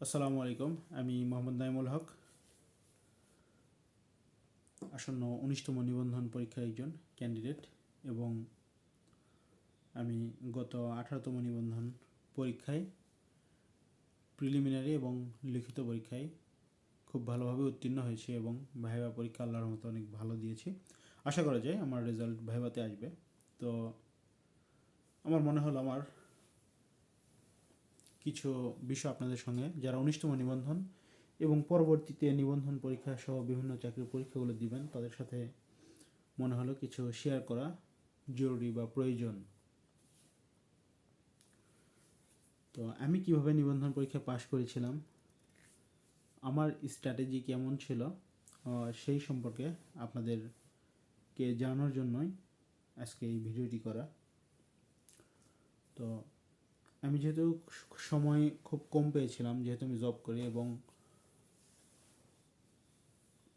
আসসালামু আলাইকুম, আমি মোহাম্মদ নাইমুল হক। আসন্ন উনিশতম নিবন্ধন পরীক্ষার একজন ক্যান্ডিডেট এবং আমি গত আঠারোতম নিবন্ধন পরীক্ষায় প্রিলিমিনারি এবং লিখিত পরীক্ষায় খুব ভালোভাবে উত্তীর্ণ হয়েছি এবং ভাইবা পরীক্ষা আল্লাহর মতো অনেক ভালো দিয়েছি। আশা করা যায় আমার রেজাল্ট ভাইবাতে আসবে। তো আমার মনে হলো আমার কিছু বিষয় আপনাদের সঙ্গে, যারা উনিশতম নিবন্ধন এবং পরবর্তীতে নিবন্ধন পরীক্ষা সহ বিভিন্ন চাকরির পরীক্ষাগুলো দিবেন, তাদের সাথে মনে হলো কিছু শেয়ার করা জরুরি বা প্রয়োজন। তো আমি কীভাবে নিবন্ধন পরীক্ষা পাশ করেছিলাম, আমার স্ট্র্যাটেজি কেমন ছিল সেই সম্পর্কে আপনাদেরকে জানানোর জন্যই আজকে এই ভিডিওটি করা। তো আমি যেহেতু সময় খুব কম পেয়েছিলাম, যেহেতু আমি জব করি এবং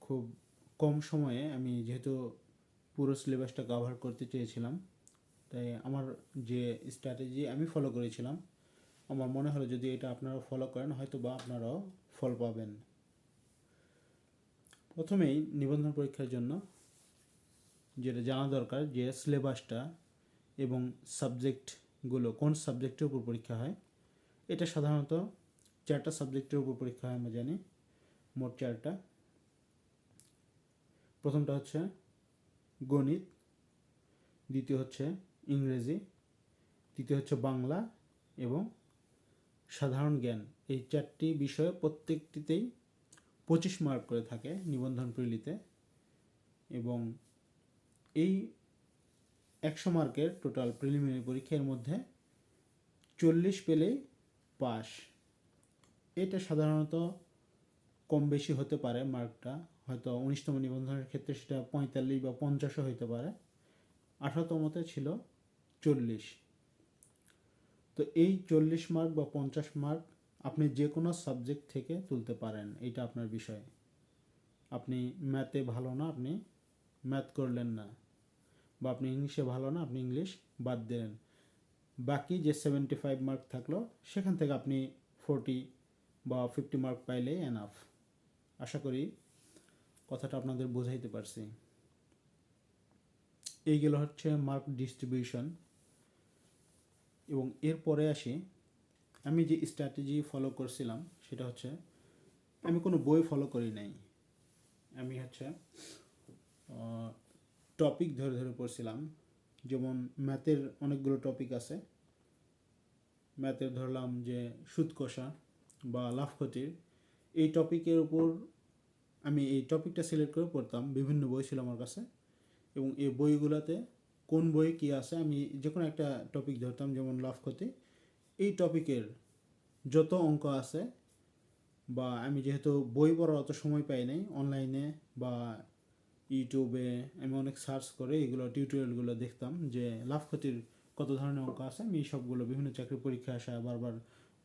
খুব কম সময়ে আমি যেহেতু পুরো সিলেবাসটা কভার করতে চেয়েছিলাম, তাই আমার যে স্ট্র্যাটেজি আমি ফলো করেছিলাম, আমার মনে হলো যদি এটা আপনারা ফলো করেন হয়তো বা আপনারাও ফল পাবেন। প্রথমেই নিবন্ধন পরীক্ষার জন্য যেটা জানা দরকার যে সিলেবাসটা এবং সাবজেক্টগুলো কোন সাবজেক্টের উপর পরীক্ষা হয়? এটা সাধারণত চারটা সাবজেক্টের উপর পরীক্ষা হয় আমরা জানি। মোট চারটা। প্রথমটা হচ্ছে গণিত, দ্বিতীয় হচ্ছে ইংরেজি, তৃতীয় হচ্ছে বাংলা এবং সাধারণ জ্ঞান। এই চারটি বিষয়ে প্রত্যেকটিতেই পঁচিশ মার্ক করে থাকে নিবন্ধন প্রিলিতে এবং এই একশো মার্কের টোটাল প্রিলিমিনারি পরীক্ষার মধ্যে চল্লিশ পেলেই পাস এটা সাধারণত কম বেশি হতে পারে মার্কটা। হয়তো উনিশতম নিবন্ধনের ক্ষেত্রে সেটা পঁয়তাল্লিশ বা পঞ্চাশও হতে পারে। আঠারোতমতে ছিল চল্লিশ। তো এই চল্লিশ মার্ক বা পঞ্চাশ মার্ক আপনি যে কোনো সাবজেক্ট থেকে তুলতে পারেন এটা আপনার বিষয়। আপনি ম্যাথে ভালো না, আপনি ম্যাথ করলেন না। বা আপনি ইংলিশে ভালো না, আপনি ইংলিশ বাদ দিলেন। বাকি যে সেভেন্টি ফাইভ মার্ক থাকল, সেখান থেকে আপনি ফোরটি বা ফিফটি মার্ক পাইলেই এনাফ আশা করি কথাটা আপনাদের বোঝাইতে পারছি। এইগুলো হচ্ছে মার্ক ডিস্ট্রিবিউশন এবং এরপরে আসি, আমি যে স্ট্র্যাটেজি ফলো করছিলাম, সেটা হচ্ছে আমি কোনো বই ফলো করি নাই। আমি হচ্ছে টপিক ধরে ধরে পড়ছিলাম। যেমন ম্যাথের অনেকগুলো টপিক আছে। ম্যাথের ধরলাম যে সুদ কষা বা লাভ ক্ষতির। এই টপিকের উপর আমি এই টপিকটা সিলেক্ট করে পড়তাম। বিভিন্ন বই ছিল আমার কাছে। এবং এই বইগুলোতে কোন বই কী আছে আমি যে কোনো একটা টপিক ধরতাম, যেমন লাভ ক্ষতি। এই টপিকের যত অঙ্ক আছে বা আমি যেহেতু বই পড়ার অত সময় পাই নাই অনলাইনে বা ইউটিউবে আমি অনেক সার্চ করে এগুলো টিউটোরিয়ালগুলো দেখতাম যে লাভ ক্ষতির কত ধরনের অঙ্ক আছে, আমি সবগুলো বিভিন্ন চাকরি পরীক্ষা আসা, বারবার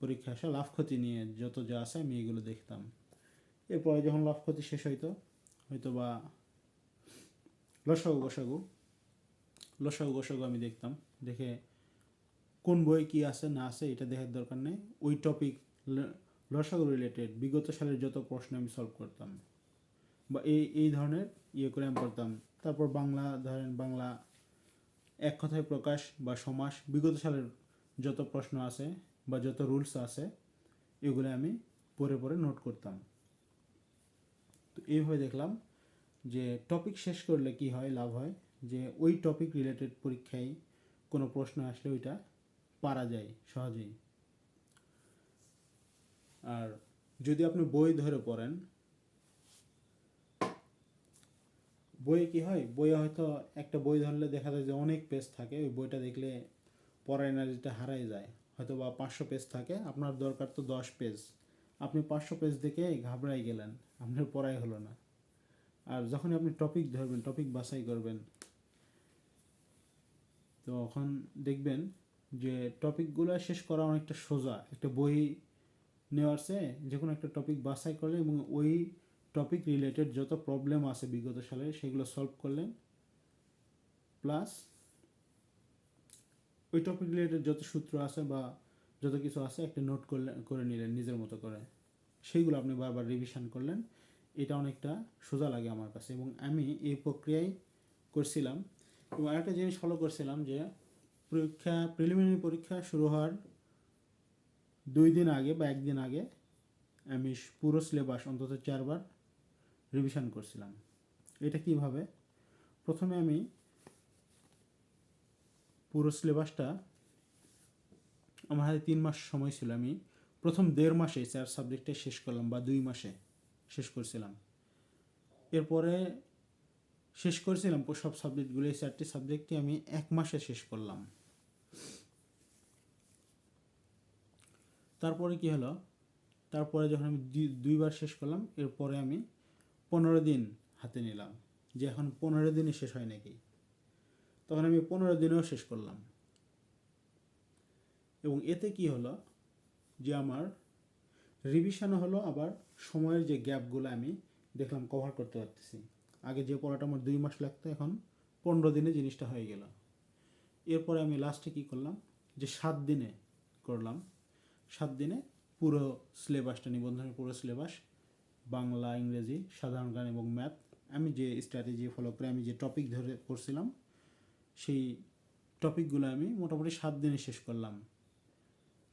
পরীক্ষা আসা লাভ ক্ষতি নিয়ে যত যা আছে আমি এগুলো দেখতাম। এরপরে যখন লাভ ক্ষতি শেষ হইতো হয়তো বা লসাগু গোসাগু লসাগু গোসাগু আমি দেখতাম। দেখে কোন বই কি আছে, না আছে, এটা দেখার দরকার নেই। ওই টপিক লসাগু রিলেটেড বিগত সালের যত প্রশ্ন আমি সলভ করতাম। বা এই এই ধরনের ইয়ে করে আমি পড়তাম। তারপর বাংলা, ধরেন বাংলা এক কথায় প্রকাশ বা সমাস, বিগত সালের যত প্রশ্ন আছে বা যত রুলস আছে, এগুলো আমি পরে পরে নোট করতাম। তো এইভাবে দেখলাম যে টপিক শেষ করলে কি হয়, লাভ হয়? যে ওই টপিক রিলেটেড পরীক্ষায় কোনো প্রশ্ন আসলে ওইটা পারা যায় সহজেই। আর যদি আপনি বই ধরে পড়েন বইয়ে কি হয়? বইয়ে হয়তো একটা বই ধরলে দেখা যায় যে অনেক পেজ থাকে, ওই বইটা দেখলে পড়ার এনার্জিটা হারাই যায়। হয়তো বা পাঁচশো পেজ থাকে, আপনার দরকার তো দশ পেজ আপনি পাঁচশো পেজ দেখে ঘাবড়াই গেলেন, আপনার পড়াই হলো না। আর যখন আপনি টপিক ধরবেন টপিক বাছাই করবেন তখন দেখবেন যে টপিকগুলো শেষ করা অনেকটা সোজা। একটা বই নেওয়ার চেয়ে যে কোনো একটা টপিক বাছাই করলে এবং ওই টপিক রিলেটেড যত প্রবলেম আছে বিগত সালে, সেগুলো সলভ করলেন। প্লাস ওই টপিক রিলেটেড যত সূত্র আছে বা যত কিছু আছে একটা নোট করলে, করে নিলেন নিজের মতো করে। সেইগুলো আপনি বারবার রিভিশন করলেন। এটা অনেকটা সোজা লাগে আমার কাছে এবং আমি এই প্রক্রিয়ায় করছিলাম। এবং আরেকটা জিনিস ফলো করছিলাম যে, পরীক্ষা প্রিলিমিনারি পরীক্ষা শুরু হওয়ার দুই দিন আগে বা একদিন আগে আমি পুরো সিলেবাস অন্তত চারবার রিভিশন করছিলাম। এটা কীভাবে? প্রথমে আমি পুরো সিলেবাসটা আমার হাতে তিন মাস সময় ছিল। আমি প্রথম দেড় মাসে চার সাবজেক্টে শেষ করলাম বা দুই মাসে শেষ করছিলাম। এরপরে শেষ করেছিলাম সব সাবজেক্টগুলো এই চারটি সাবজেক্টই আমি এক মাসে শেষ করলাম। তারপরে কি হলো? তারপরে যখন আমি দুই- দুইবার শেষ করলাম, এরপরে আমি পনেরো দিন হাতে নিলাম। যে এখন পনেরো দিনে শেষ হয় নাকি? তখন আমি পনেরো দিনেও শেষ করলাম। এবং এতে কি হলো? যে আমার রিভিশনও হলো, আবার সময়ের যে গ্যাপগুলো আমি দেখলাম কভার করতে পারতেছি। আগে যে পড়াটা আমার দুই মাস লাগতো, এখন পনেরো দিনে জিনিসটা হয়ে গেল। এরপরে আমি লাস্টে কি করলাম? যে সাত দিনে করলাম। সাত দিনে পুরো সিলেবাসটা নিবন্ধনের পুরো সিলেবাস বাংলা, ইংরেজি, সাধারণ জ্ঞান এবং ম্যাথ। আমি যে স্ট্র্যাটেজি ফলো করে, আমি যে টপিক ধরে পড়ছিলাম, সেই টপিকগুলো আমি মোটামুটি সাত দিনে শেষ করলাম।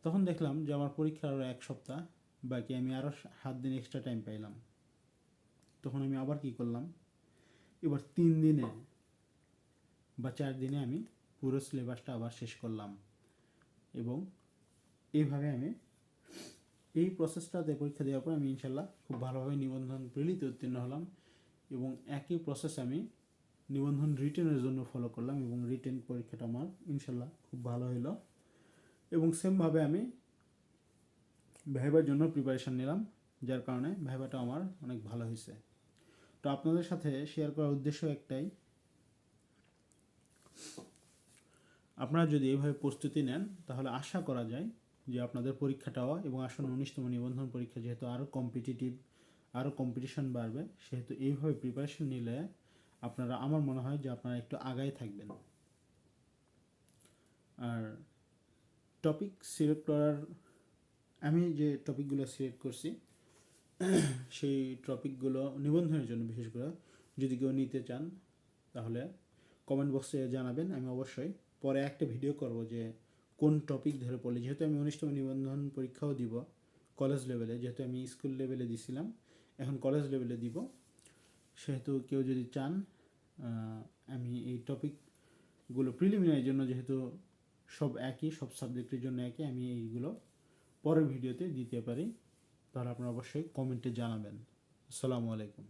তখন দেখলাম যে আমার পরীক্ষার আরও এক সপ্তাহ, বাকি আমি আরও সাত দিন এক্সট্রা টাইম পাইলাম। তখন আমি আবার কি করলাম, এবার তিন দিনে বা চার দিনে আমি পুরো সিলেবাসটা আবার শেষ করলাম। এবং এইভাবে আমি এই প্রসেসটাতে পরীক্ষা দেওয়ার পর আমি ইনশাল্লাহ খুব ভালোভাবে নিবন্ধন প্রিলিতে উত্তীর্ণ হলাম এবং একই প্রসেস আমি নিবন্ধন রিটেনের জন্য ফলো করলাম এবং রিটেন পরীক্ষাটা আমার ইনশাল্লাহ খুব ভালো হলো এবং সেমভাবে আমি ভাইবার জন্য প্রিপারেশান নিলাম, যার কারণে ভাইবাটা আমার অনেক ভালো হয়েছে তো আপনাদের সাথে শেয়ার করার উদ্দেশ্য একটাই, আপনারা যদি এভাবে প্রস্তুতি নেন তাহলে আশা করা যায় যে আপনাদের পরীক্ষাটাও এবং আসন্ন উনিশতম নিবন্ধন পরীক্ষা যেহেতু আরও কম্পিটিটিভ আরও কম্পিটিশন বাড়বে, সেহেতু এইভাবে প্রিপারেশন নিলে আপনারা, আমার মনে হয় যে আপনারা একটু আগায় থাকবেন। আর টপিক সিলেক্ট করার, আমি যে টপিকগুলো সিলেক্ট করছি, সেই টপিকগুলো নিবন্ধনের জন্য বিশেষ করে যদি কেউ নিতে চান, তাহলে কমেন্ট বক্সে জানাবেন, আমি অবশ্যই পরে একটা ভিডিও করব যে কোন টপিক ধরে পড়লে? যেহেতু আমি উনিশতম নিবন্ধন পরীক্ষাও দিব কলেজ লেভেলে যেহেতু আমি স্কুল লেভেলে দিছিলাম, এখন কলেজ লেভেলে দিব। সেহেতু কেউ যদি চান আমি এই টপিকগুলো প্রিলিমিনারির জন্য যেহেতু সব একই, সব সাবজেক্টের জন্য একই, আমি এইগুলো পরের ভিডিওতে দিতে পারি। তাহলে আপনারা অবশ্যই কমেন্টে জানাবেন। আসসালামু আলাইকুম।